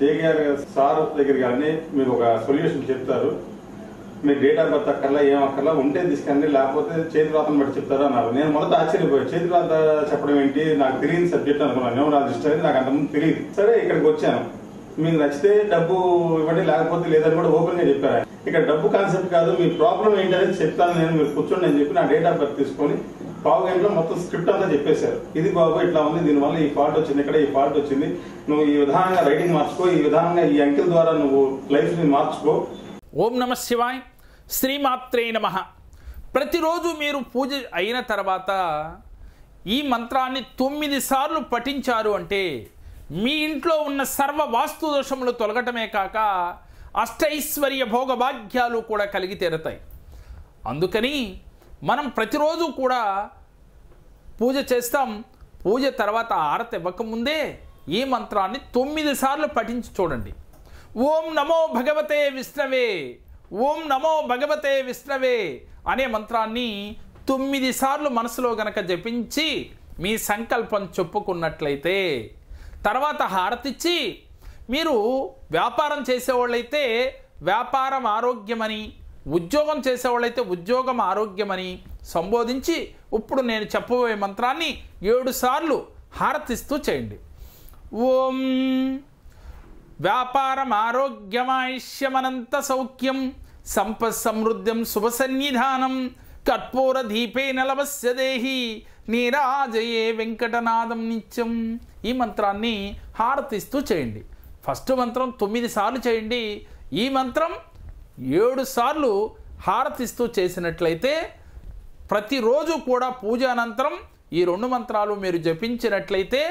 JKR sir దగ్గరికి కానీ మీరు ఒక సొల్యూషన్ చెప్తారు. మీరు డేట్ ఆఫ్ బర్త్ అక్కర్లా ఏం అక్కర్లా ఉంటే తీసుకెళ్ళండి లేకపోతే చేతి రాతను బట్టి చెప్తారు అన్నారు. నేను మొదట ఆశ్చర్యపోయాను. చేతి రాత చెప్పడం ఏంటి? నాకు తెలియని సబ్జెక్ట్ అనుకున్నాను. నాకు ఇష్టం నాకు అంతకుముందు తెలియదు. సరే ఇక్కడికి వచ్చాను. మీకు నచ్చితే డబ్బు ఇవ్వండి లేకపోతే లేదని కూడా ఓపెన్గా చెప్పారు ఇక్కడ డబ్బు కాన్సెప్ట్ కాదు మీ ప్రాబ్లం ఏంటనేది చెప్తాను నేను. మీరు కూర్చోండి అని చెప్పి నా డేట్ ఆఫ్ బర్త్ తీసుకొని పావు గంటలో మొత్తం స్క్రిప్ట్ అంతా చెప్పేశారు. ఇది బాబు ఇట్లా ఉంది దీనివల్ల ఈ పార్ట్ వచ్చింది ఇక్కడ ఈ పార్ట్ వచ్చింది. నువ్వు ఈ విధానంగా రైటింగ్ మార్చుకో ఈ విధానంగా ఈ అంకెల ద్వారా నువ్వు లైఫ్ని మార్చుకో. ఓం నమ శివాయ్ శ్రీమాత్రే నమ. ప్రతిరోజు మీరు పూజ అయిన తర్వాత ఈ మంత్రాన్ని తొమ్మిది సార్లు పఠించారు అంటే మీ ఇంట్లో ఉన్న సర్వ వాస్తు దోషములు తొలగటమే కాక అష్టైశ్వర్య భోగభాగ్యాలు కూడా కలిగి తీరతాయి. అందుకని మనం ప్రతిరోజు కూడా పూజ చేస్తాం. పూజ తర్వాత ఆరతి ఇవ్వకముందే ఈ మంత్రాన్ని తొమ్మిది సార్లు పఠించి చూడండి. ఓం నమో భగవతే విష్ణవే ఓం నమో భగవతే విష్ణవే అనే మంత్రాన్ని తొమ్మిది సార్లు మనసులో గనక జపించి మీ సంకల్పం చెప్పుకున్నట్లయితే తర్వాత హారతిచ్చి మీరు వ్యాపారం చేసేవాళ్ళైతే వ్యాపారం ఆరోగ్యమని ఉద్యోగం చేసేవాళ్ళైతే ఉద్యోగం ఆరోగ్యమని సంబోధించి ఇప్పుడు నేను చెప్పబోయే మంత్రాన్ని ఏడు సార్లు హారతిస్తూ చేయండి. ఓం వ్యాపారం ఆరోగ్యమాయుష్యమనంత సౌఖ్యం సంపత్ సమృద్ధ్యం శుభ సన్నిధానం కర్పూర దీపే నలవస్య దేహి నీరాజయే వెంకటనాదం నిత్యం ఈ మంత్రాన్ని హారతిస్తూ చేయండి. ఫస్ట్ మంత్రం తొమ్మిది సార్లు చేయండి. ఈ మంత్రం ఏడు సార్లు హారతిస్తూ చేసినట్లయితే ప్రతిరోజు కూడా పూజ అనంతరం ఈ రెండు మంత్రాలు మీరు జపించినట్లయితే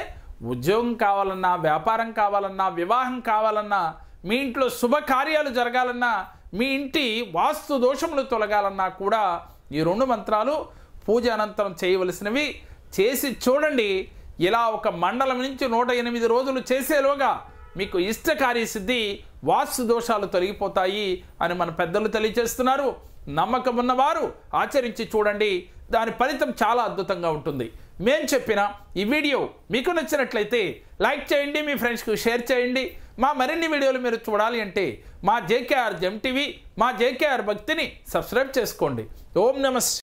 ఉద్యోగం కావాలన్నా వ్యాపారం కావాలన్నా వివాహం కావాలన్నా మీ ఇంట్లో శుభకార్యాలు జరగాలన్నా మీ ఇంటి వాస్తు దోషములు తొలగాలన్నా కూడా ఈ రెండు మంత్రాలు పూజ అనంతరం చేయవలసినవి. చేసి చూడండి ఇలా ఒక మండలం నుంచి నూట ఎనిమిది రోజులు చేసేలోగా మీకు ఇష్టకార్య సిద్ధి వాస్తు దోషాలు తొలగిపోతాయి అని మన పెద్దలు తెలియజేస్తున్నారు. నమ్మకం ఉన్నవారు ఆచరించి చూడండి. దాని ఫలితం చాలా అద్భుతంగా ఉంటుంది. మేం చెప్పిన ఈ వీడియో మీకు నచ్చినట్లయితే లైక్ చేయండి మీ ఫ్రెండ్స్కి షేర్ చేయండి. మా మరిన్ని వీడియోలు మీరు చూడాలి అంటే మా జేకేఆర్ జెమ్ టీవీ మా జేకేఆర్ భక్తిని సబ్స్క్రైబ్ చేసుకోండి. ఓం నమస్